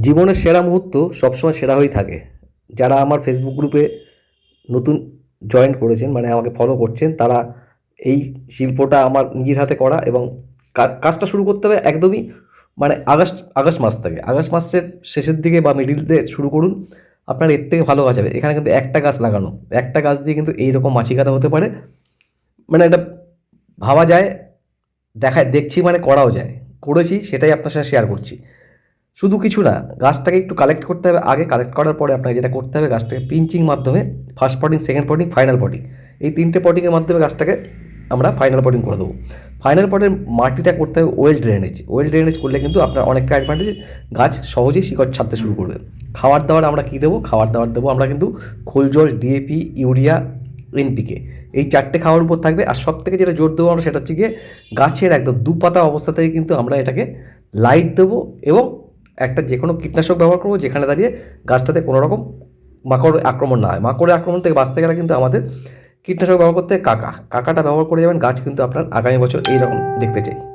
জীবনের সেরা মুহূর্ত সবসময় সেরা হয়েই থাকে। যারা আমার ফেসবুক গ্রুপে নতুন জয়েন করেছেন মানে আমাকে ফলো করছেন, তারা এই শিল্পটা আমার নিজের হাতে করা এবং কাজটা শুরু করতে হবে একদমই মানে আগস্ট আগস্ট মাস থেকে। আগস্ট মাসের শেষের দিকে বা মিডিল দিয়ে শুরু করুন, আপনার এর থেকে ভালো গাছ হবে। এখানে কিন্তু একটা গাছ লাগানো, একটা গাছ দিয়ে কিন্তু এইরকম মাছি কাটা হতে পারে। মানে এটা ভাবা যায়, দেখায়, দেখছি মানে করাও যায়। করেছি, সেটাই আপনার সাথে শেয়ার করছি। শুধু কিছু না, গাছটাকে একটু কালেক্ট করতে হবে। আগে কালেক্ট করার পরে আপনাকে যেটা করতে হবে, গাছটাকে পিঞ্চিং মাধ্যমে first potting second potting final potting এই তিনটে পটিংয়ের মাধ্যমে গাছটাকে আমরা ফাইনাল পটিং করে দেবো। ফাইনাল পটের মাটিটা করতে হবে ওয়েল ড্রেনেজ ওয়েল ড্রেনেজ করলে কিন্তু আপনার অনেকটা অ্যাডভান্টেজ গাছ সহজেই শিকড় ছাড়তে শুরু করবে। খাবার দাবার আমরা কী দেবো? খাবার দাবার দেবো আমরা কিন্তু খোল জল ডিএপি ইউরিয়া এনপিকে এই চারটে খাওয়ার উপর থাকবে। আর সব থেকে যেটা জোর দেবো আমরা সেটা হচ্ছে গিয়ে গাছের একদম দুপাতা অবস্থা থেকে কিন্তু আমরা এটাকে লাইট দেবো এবং একটা যে কোনো কীটনাশক ব্যবহার করব, যেখানে দাঁড়িয়ে গাছটাতে কোনো রকম মাকড় আক্রমণ না হয়। মাকড়ের আক্রমণ থেকে বাঁচতে গেলে কিন্তু আমাদের কীটনাশক ব্যবহার করতে কাকা। কাকাটা ব্যবহার করে যাবেন, গাছ কিন্তু আপনার আগামী বছর এইরকম দেখতে চাই।